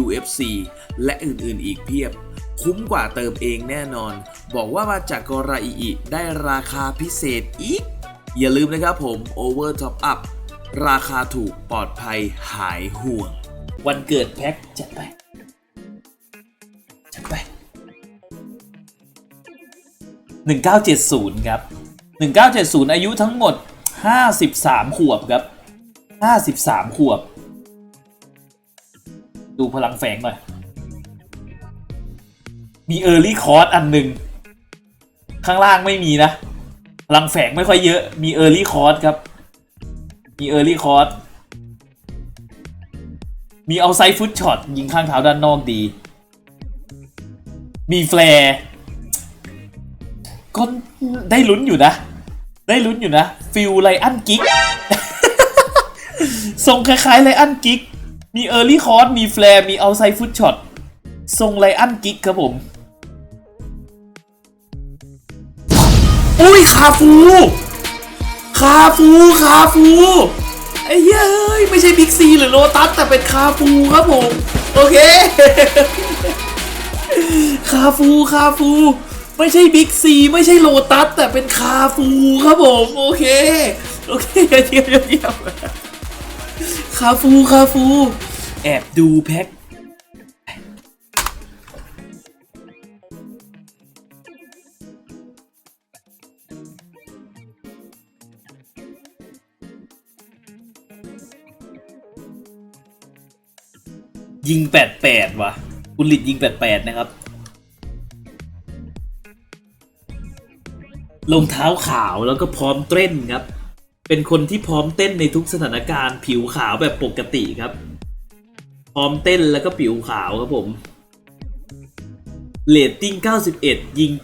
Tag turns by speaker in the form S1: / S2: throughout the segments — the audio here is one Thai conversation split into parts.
S1: UFC และอื่นๆอีกเพียบ คุ้มกว่าเติมเองแน่นอน บอกว่ามาจากกราอิอิได้ราคาพิเศษอีก อย่าลืมนะครับผม Over Top Up ราคาถูกปลอดภัยหายห่วง วันเกิดแพ็คจัดไป จัดไป 1970 ครับ 1970 อายุทั้งหมด 53 ขวบครับ 53 ขวบ ดูพลังแฝงหน่อย มีเออร์ลี่คอร์สอันหนึ่ง ข้างล่างไม่มีนะ พลังแฝงไม่ค่อยเยอะ มีเออร์ลี่คอร์สครับ มีเออร์ลี่คอร์สมีเอาไซฟุตช็อตยิงข้างเท้าด้านนอกดี มีแฟร์ก็ได้ลุ้นอยู่นะ ได้ลุ้นอยู่นะ ฟิลไลอันกิกทรงคล้ายๆไลอันกิก มีเออร์ลี่คอร์สมีแฟร์มีเอาไซฟุตช็อตทรงไลอันกิกครับผม อุ้ยคาฟูคาฟูคาฟูไอ้เย้ยไม่ใช่บิ๊กซีหรือโลตัสแต่เป็นคาฟูครับผม โอเค คาฟูคาฟู ไม่ใช่บิ๊กซีไม่ใช่โลตัสแต่เป็นคาฟูครับผม โอเค โอเคเยี่ยมเยี่ยมเยี่ยม คาฟูคาฟู แอบดูแพ็คยิง88ว่ะคุณหลิดยิง88นะครับรองเท้าขาวแล้วก็พร้อมเต้นครับ เป็นคนที่พร้อมเต้นในทุกสถานการณ์ผิวขาวแบบปกติครับ พร้อมเต้นแล้วก็ผิวขาวครับผมเรตติ้ง 91 ยิง 88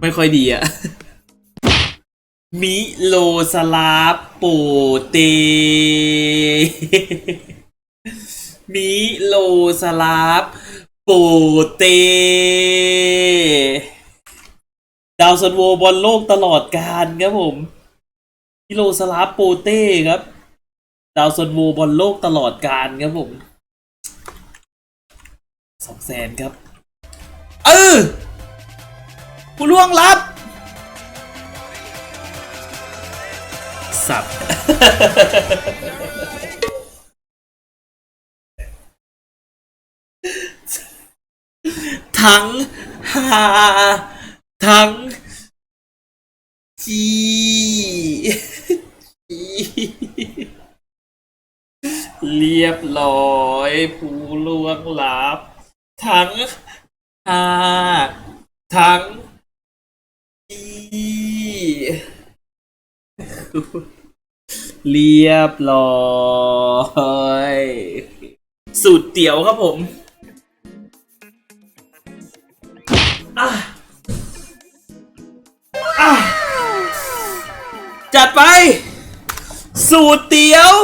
S1: ไม่ค่อยดีอะมิโลสลาปโปเต มิโลสลาปโปเตาวซันโวบอลโลกตลอดการครับผมมิโลสลาปโปเต้ครับ ดาวซันโวบอลโลกตลอดการครับผมสองแสนครับ เออผู้ล่วงลับ สับ ทั้งฮา ทั้งจีจีเรียบร้อยผู้ล่วงลับ ทั้งฮาทั้งจีเรียบร้อย สูตรเตี๋ยวครับผม จัดไป สูตรเตี๋ยว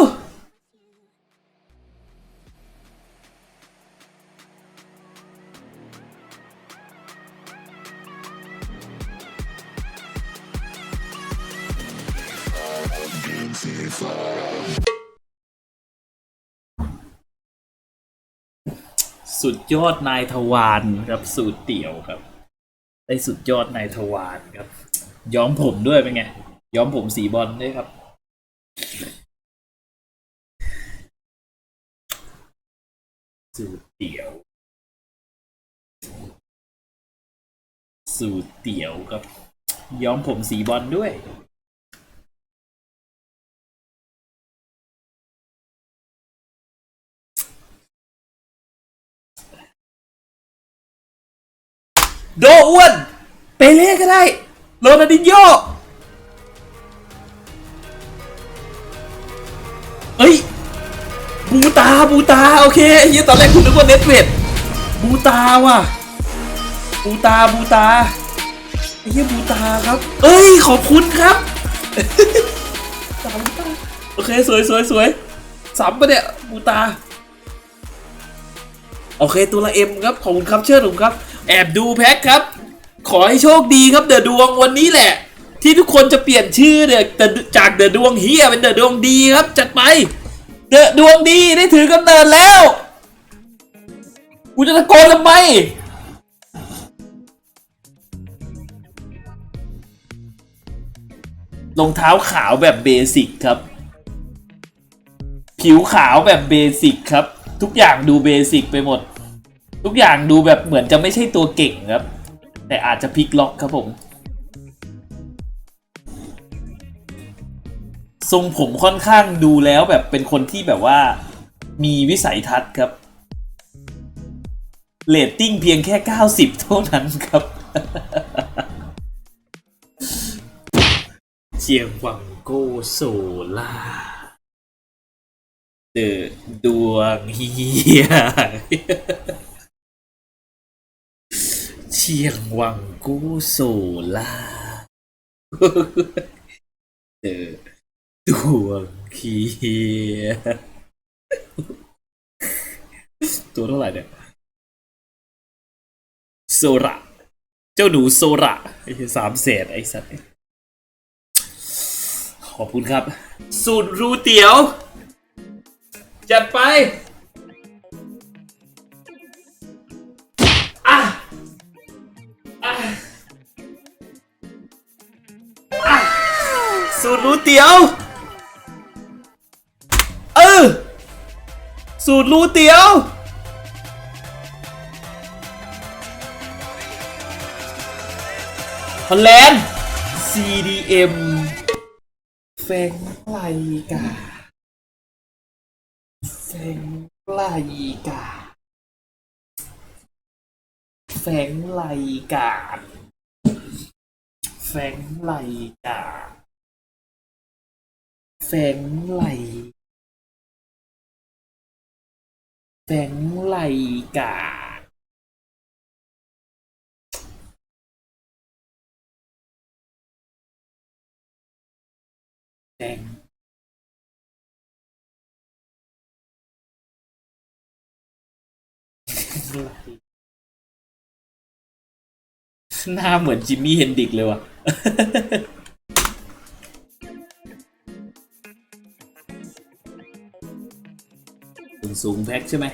S1: สุดยอดนายทวารครับสูตรเตี๋ยวครับ ได้สุดยอดนายทวารครับ ย้อมผมด้วยเป็นไง ย้อมผมสีบอลด้วยครับ สูตรเตี๋ยว สูตรเตี๋ยวครับ ย้อมผมสีบอลด้วย โดอ้วนเปเล่ก็ได้ โรนัลดินโย เอ้ย บูตา บูตา โอเคเหี้ยตอนแรกคุณนึกว่าเน็ตเวทบูตาว่ะ บูตา บูตาเหี้ยบูตาครับ เอ้ย ขอบคุณครับสามตาโอเค สวยสวยสวยสามปะเนี่ย บูตา โอเค ตัวละเอ็มครับ ขอบคุณครับ เชิญผมครับ แอบดูแพ็คครับ ขอให้โชคดีครับ เดือะดวงวันนี้แหละ ที่ทุกคนจะเปลี่ยนชื่อเนี่ยแต่จากเดอะดวงเฮียเป็นเดอะดวงดีครับ จัดไป เดอะดวงดีได้ถือกำเนิดแล้ว กูจะตะโกนทำไมรองเท้าขาวแบบเบสิกครับ ผิวขาวแบบเบสิกครับ ทุกอย่างดูเบสิกไปหมด ทุกอย่างดูแบบเหมือนจะไม่ใช่ตัวเก่งครับ แต่อาจจะพลิกล็อกครับผม ทรงผมค่อนข้างดูแล้วแบบเป็นคนที่แบบว่ามีวิสัยทัศน์ครับเรตติ้งเพียงแค่ 90 เท่านั้นครับเจียงหวังโกโซล่าเดอดวงเฮียเชียงวังกูโซล่าเดอ วเฮียตัวเท่าไหร่เนี่ยโซระเจ้าหนูโซระไอ้สามแสนไอ้สัตว์ขอบคุณครับ สูตรรูเตี๋ยว จัดไปอะอะอะสูตรรูเตี๋ยว สูตรรูเตียว ฮอลแลนด์ CDM แฟงไลกาแฟงไลกาแฟงไลกาแฟงไลกาแฟงไล แฟงไลกาแดงหน้าเหมือนจิมมี่เฮนดิกเลยว่ะ งสูงแพ็คใช่ไหม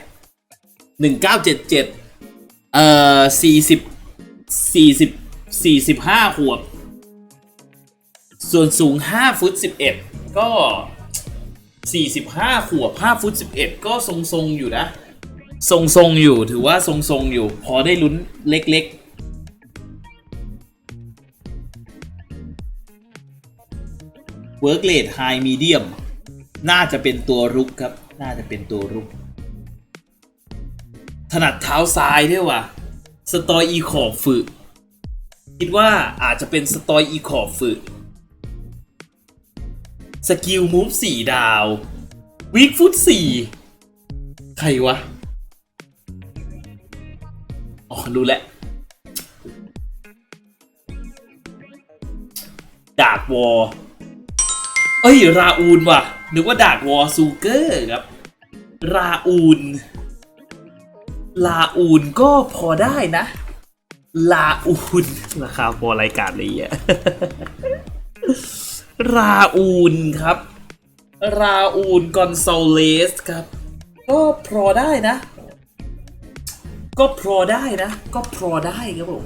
S1: หนึ่งเก้าเจ็ดเจ็ดเอ่อสี่สิบสี่สิบสี่สิบห้าขวบ ส่วนสูง5ฟุต11ก็45ขวบ5ฟุต11ก็ทรงๆอยู่นะ ทรงๆอยู่ถือว่าทรงๆอยู่ พอได้ลุ้นเล็กๆ Work rate high medium น่าจะเป็นตัวรุกครับ น่าจะเป็นตัวรุก ถนัดเท้าซ้ายด้วยว่ะ สตอยอีขอบฝึกคิดว่าอาจจะเป็นสตอยอีขอบฝึกสกิลมูฟสี่ดาว วิกฟุตสี่ใครวะ อ๋อ รู้แล้ว ดากวอ เอ้ย ราอูนว่ะ นึกว่าดากวอซูเกอร์ครับ ราอูน ลาอูนก็พอได้นะ ลาอูนราคาพอรายการเลยอะราอูนครับ ราอูนกอนโซเลสครับ ก็พอได้นะ ก็พอได้นะ ก็พอได้ครับผม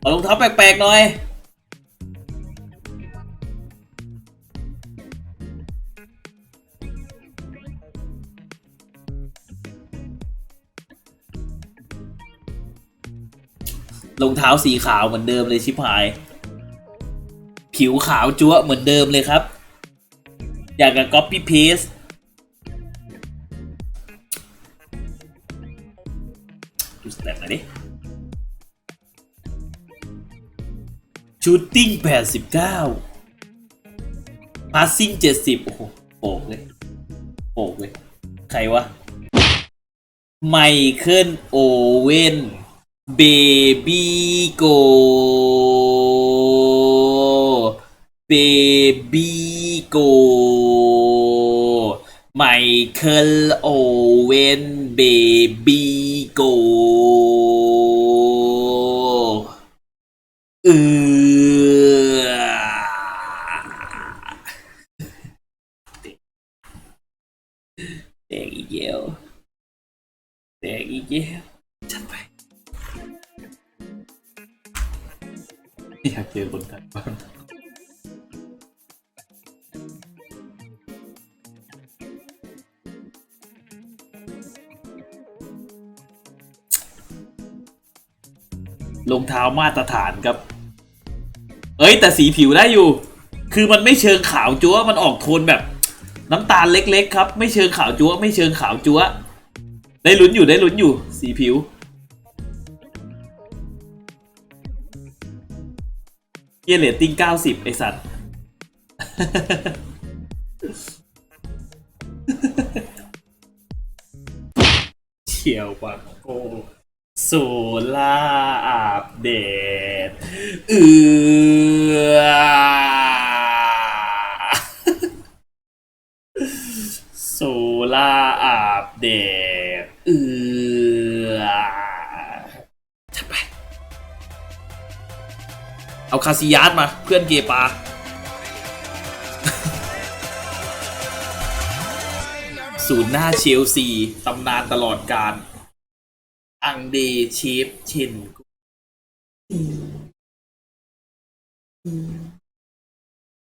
S1: เอารองเท้าแปลกๆหน่อย รองเท้าสีขาวเหมือนเดิมเลยชิบหาย ผิวขาวจั๊วะเหมือนเดิมเลยครับ อยากกับ copy paste ดูสแตทหน่อยดิ shooting 89 passing 70โอ้โหโป่งเลยโป่งเลยรวะ ไมเคิลโอเว่น baby go baby go Michael Owen baby go รองเท้ามาตรฐานครับ เอ้ยแต่สีผิวได้อยู่ คือมันไม่เชิงขาวจั๊วมันออกโทนแบบ น้ำตาลเล็กๆ ครับ ไม่เชิงขาวจั๊วไม่เชิงขาวจั๊วได้ลุ้นอยู่ได้ลุ้นอยู่ สีผิว เกียร์เลตติ้งเก้าสิบไอสัตว์เชียวปังโก โซล่าอาบเดตเอือโซล่าอาบเดตเอือจัดไป เอาคาซิยาสมาเพื่อนเกปาศูนย์หน้าเชลซี ตำนานตลอดการ อังเดเชฟเชน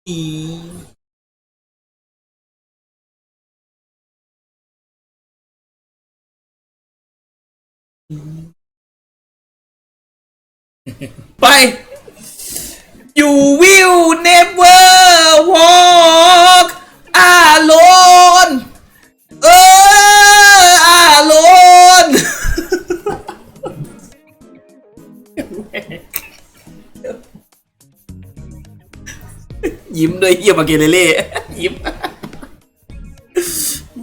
S1: อีไป You will never walk alone ยิ้มด้วยเยี่ยมาเกเรเล่ยิ้ม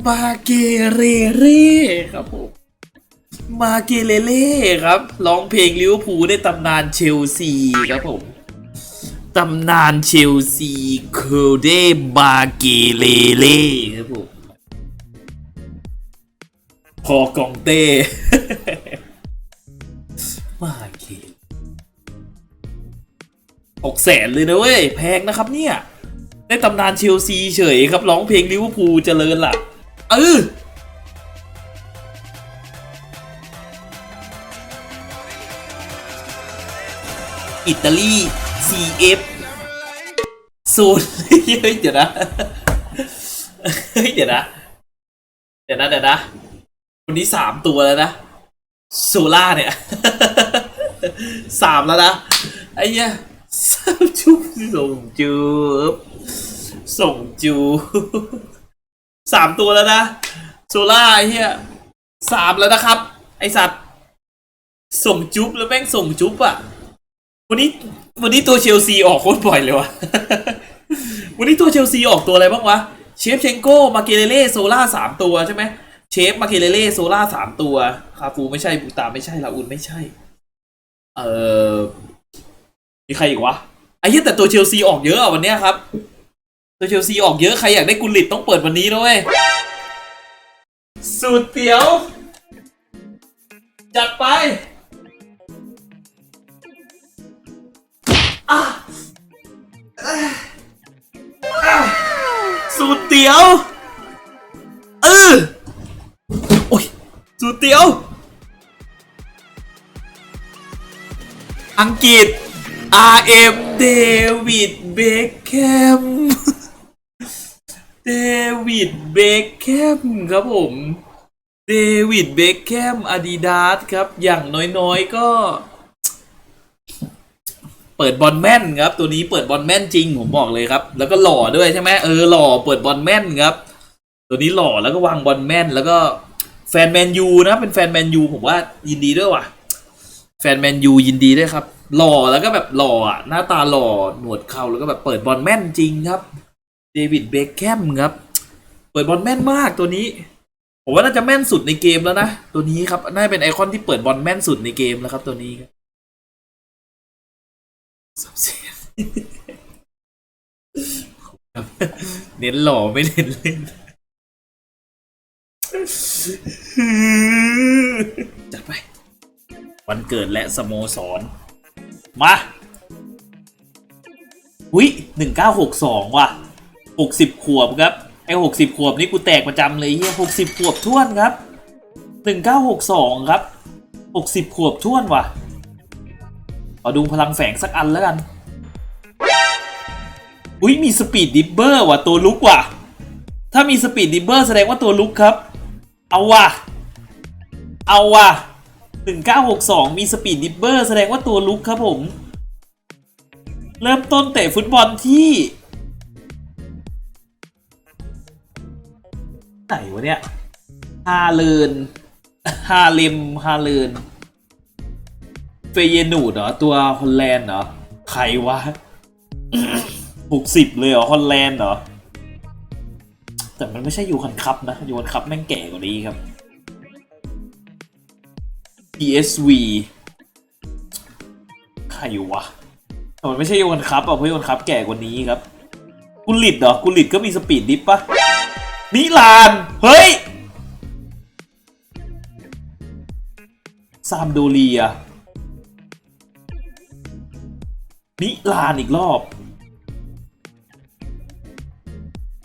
S1: มาเกเรเร่ครับผมมาเกเรเล่ครับร้องเพลงลิเวอร์พูลได้ตำนานเชลซีครับผมตำนานเชลซีโคเดบาเกเลเล่ครับผมพอกองเต้มา หกแสนเลยนะเว้ย แพงนะครับเนี่ย ได้ตำนานเชลซีเฉยครับร้องเพลงลิเวอร์พูลเจริญล่ะ เอออิตาลี CF ศูนย์เฮ้ยเดี๋ยวนะเฮ้ยเดี๋ยวนะ เดี๋ยวนะเดี๋ยวนะวันนี้สามตัวแล้วนะโซล่าเนี่ยสามแล้วนะไอ้เนี้ย สามจุบส่งจูบส่งจูบสามตัวแล้วนะโซล่าเหี้ยสามแล้วนะครับ ไอสัตว์ ส่งจุ๊บแล้วแม่งส่งจุ๊บอะวันนี้วันนี้ตัวเชลซีออกโคตรบ่อยเลยวะวันนี้ตัวเชลซีออกตัวอะไรบ้างวะ เชฟเชงโก้ มาเกเลเล่โซล่าสามตัวใช่ไหมเชฟมาเกเลเล่โซล่าสามตัว คาฟูไม่ใช่บูตาไม่ใช่ลาอุนไม่ใช่ เอ่อ มีใครอีกวะไอ้เหี้ยแต่ตัวเชลซีออกเยอะอะวันเนี้ยครับ ตัวเชลซีออกเยอะใครอยากได้กุลิตต้องเปิดวันนี้ด้วยสูตรเตี๋ยว จัดไปสูตรเตี๋ยวเออโอ้ยสูตรเตี๋ยว อังกฤษ RM เดวิดเบคแคมเดวิดเบคแคมครับผม เดวิดเบคแคมอาดิดาสครับ อย่างน้อยๆก็ เปิดบอลแม่นครับ ตัวนี้เปิดบอลแม่นจริงผมบอกเลยครับ แล้วก็หล่อด้วยใช่ไหมเออหล่อเปิดบอลแม่นครับ ตัวนี้หล่อแล้วก็วางบอลแม่น แล้วก็แฟนแมนยูนะเป็นแฟนแมนยูผมว่ายินดีด้วยว่ะ แฟนแมนยูยินดีด้วยครับ หล่อแล้วก็แบบหล่ออะหน้าตาหล่อหนวดเข่าแล้วก็แบบเปิดบอลแม่นจริงครับ เดวิดเบคแคมครับ เปิดบอลแม่นมากตัวนี้ ผมว่าน่าจะแม่นสุดในเกมแล้วนะ ตัวนี้ครับน่าจะเป็นไอคอนที่เปิดบอลแม่นสุดในเกมแล้วครับ ตัวนี้ครับเน้นหล่อไม่เน้นเล่นจัดไป วันเกิดและสโมสร มาอุ้ยหนึ่งเก้าหกสองว่ะหกสิบขวบครับ ไอ้หกสิบขวบนี่กูแตกประจำเลยเฮียหกสิบขวบท้วนครับหนึ่งเก้าหกสองครับหกสิบขวบท้วนว่ะเอาดูพลังแฝงสักอันแล้วกัน อุ้ยมีสปีดดิบเบอร์ว่ะตัวลุกว่ะ ถ้ามีสปีดดิบเบอร์แสดงว่าตัวลุกครับ เอาว่ะ เอาว่ะ 1962 มีสปีดดิบเบอร์แสดงว่าตัวลุกครับผม เริ่มต้นเตะฟุตบอลที่ไหนวะเนี่ยฮาเลนฮาเลมฮาเลนเฟเยนูดเหรอ ตัวฮอลแลนด์เหรอ ใครวะหกสิบเลยเหรอฮอลแลนด์เหรอ แต่มันไม่ใช่ยูคันคัพนะยูคันคัพแม่งแก่กว่านี้ครับ PSV ใครวะแต่มันไม่ใช่โยนคัพอะเพราะโยนคัพแก่กว่านี้ครับกุลิตเหรอกุลิตก็มีสปีดดิฟปะมิลาน เฮ้ยซามโดเรียมิลานอีกรอบ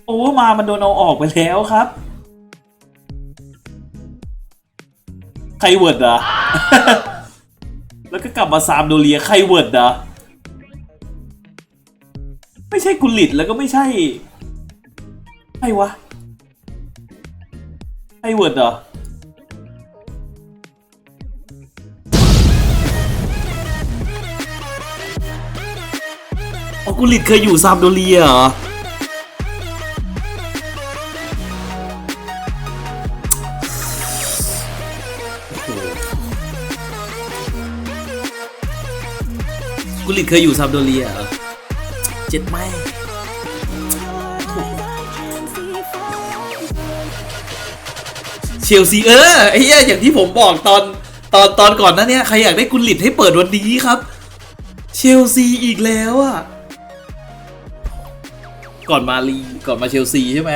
S1: โอ้มามันโดนเอาออกไปแล้วครับ ครเวิร์ดอะแล้วก็กลับมาซามโดเรียใครเวิร์ดอะไม่ใช่กุลิตแล้วก็ไม่ใช่ใครวะใครเวิร์ดอะออกุลิตเคยอยู่ซามโดเรียเหรอ กุลิตเคยอยู่ซามโดเรียเหรอเจ็ดไม่เชลซีเออไอ้เหี้ยอย่างที่ผมบอกตอนตอนตอนก่อนนั้นเนี่ยใครอยากได้กุลิตให้เปิดวันนี้ครับ เชลซีอีกแล้วอะก่อนมาลีก่อนมาเชลซีใช่ไหม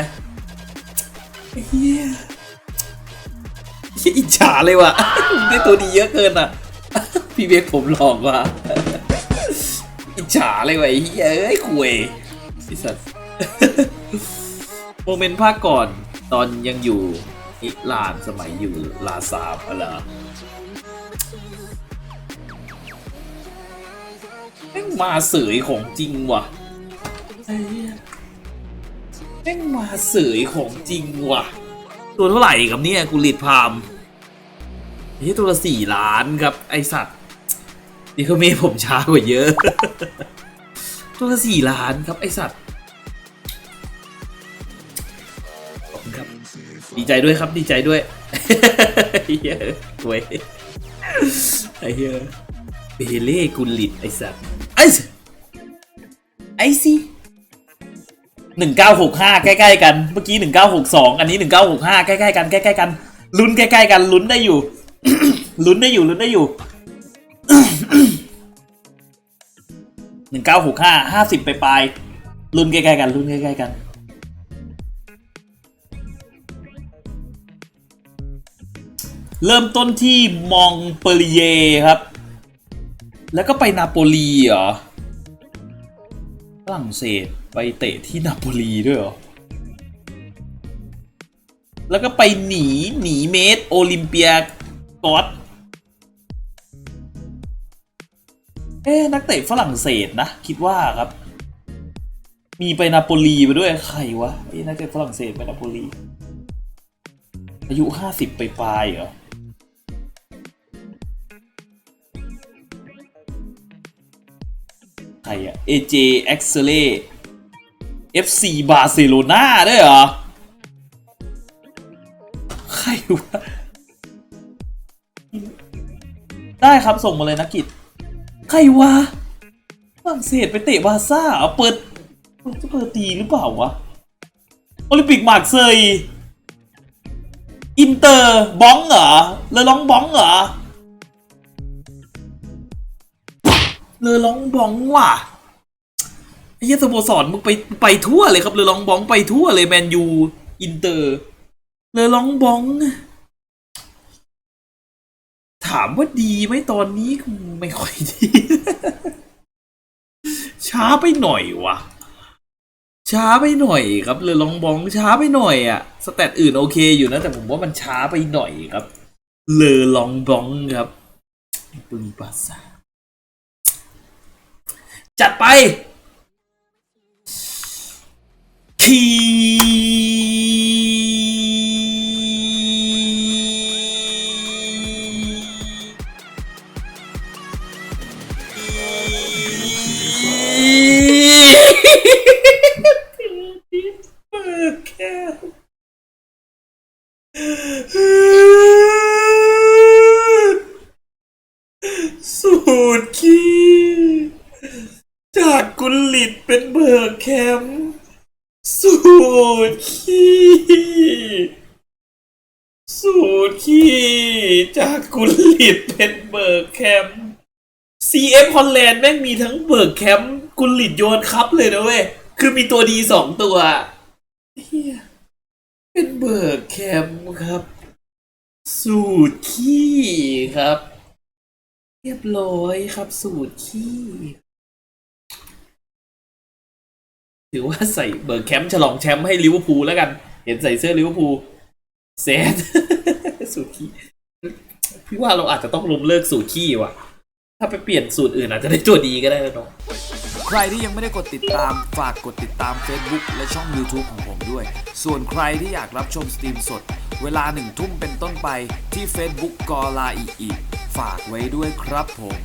S1: ไอ้เฮียเหี้ยอิจฉาเลยว่ะได้ตัวดีเยอะเกินอะ พี่เบคผมหลอกว่ะ อิจฉาเลยวะไอ้เหี้ยเอ้ยคุยไอสัสโมเมนต์ภาคก่อนตอนยังอยู่อิหรานสมัยอยู่ลาซาบอะไรแม่งมาเสยของจริงว่ะแม่งมาเสยของจริงว่ะ ตัวเท่าไหร่ครับเนี่ยกูรีดพามเฮ้ยตัวละสี่ล้านครับ ไอสัตว์ นี่เขาเมย์ผมช้ากว่าเยอะ ตัวละสี่ล้านครับไอสัตว์ขอบคุณครับ ดีใจด้วยครับดีใจด้วยเฮียเว้ยไอ้เฮียเบเล่กุลิตไอสัตว์ไอสไอซีหนึ่งเก้าหกห้าใกล้ๆกัน เมื่อกี้หนึ่งเก้าหกสองอันนี้หนึ่งเก้าหกห้าใกล้ๆกันใกล้ๆกัน ลุ้นใกล้ๆกันลุ้นได้อยู่ ลุ้นได้อยู่ลุ้นได้อยู่ หนึ่งเก้าหกห้าห้าสิบไปปลายรุ่นใกล้ๆกันรุ่นใกล้ๆกันเริ่มต้นที่มองเปรีเยครับ แล้วก็ไปนาโปลีเหรอ ฝรั่งเศสไปเตะที่นาโปลีด้วยเหรอ แล้วก็ไปหนีหนีเมสโอลิมเปียกอส เอ๊นักเตะฝรั่งเศสนะ คิดว่าครับ มีไปนาโปลีไปด้วยใครวะไอ้นักเตะฝรั่งเศสไปนาโปลี อายุห้าสิบไปปลายเหรอใครอะเอเจเอ็กซ์เล่ FC บาร์เซโลนาด้วยเหรอ ใครวะได้ครับส่งมาเลยนะกิจ ใครวะฝรั่งเศสไปเตะบาซ่าเหรอเปิดเปิดจะเปิดตีหรือเปล่าวะ โอลิมปิกมาร์กเซยอินเตอร์บ้องเหรอเลอร้องบ้องเหรอเลอร้องบ้องว่ะไอ้เหี้ยสโมสรมึงไปไปทั่วเลยครับเลอร้องบ้องไปทั่วเลยแมนยูอินเตอร์เลอร้องบ้อง ถามว่าดีไหมตอนนี้ไม่ค่อยดี ช้าไปหน่อยวะช้าไปหน่อยครับเลอลองบองช้าไปหน่อยอะสแตทอื่นโอเคอยู่นะแต่ผมว่ามันช้าไปหน่อยครับ เลอลองบองครับปึงปัสาจัดไป คี กุลิตเป็นเบิร์กแคมป์ CF ฮอลแลนด์แม่งมีทั้งเบิร์กแคมป์กุลิตโยนคัพเลยนะเว้ย คือมีตัวดีสองตัวเฮียเป็นเบิร์กแคมป์ครับ สูตรขี้ครับ เรียบร้อยครับสูตรขี้ถือว่าใส่เบิร์กแคมป์ฉลองแชมป์ให้ลิเวอร์พูลแล้วกัน เห็นใส่เสื้อลิเวอร์พูลแซดสูตรขี้ พี่ว่าเราอาจจะต้องล้มเลิกสูตรขี้ว่ะ ถ้าไปเปลี่ยนสูตรอื่นอาจจะได้ตัวดีก็ได้นะน้อง
S2: ใครที่ยังไม่ได้กดติดตามฝากกดติดตาม Facebook และช่อง YouTube ของผมด้วย ส่วนใครที่อยากรับชมสตรีมสด เวลาหนึ่งทุ่มเป็นต้นไปที่ Facebook กอลาอีอีฝากไว้ด้วยครับผม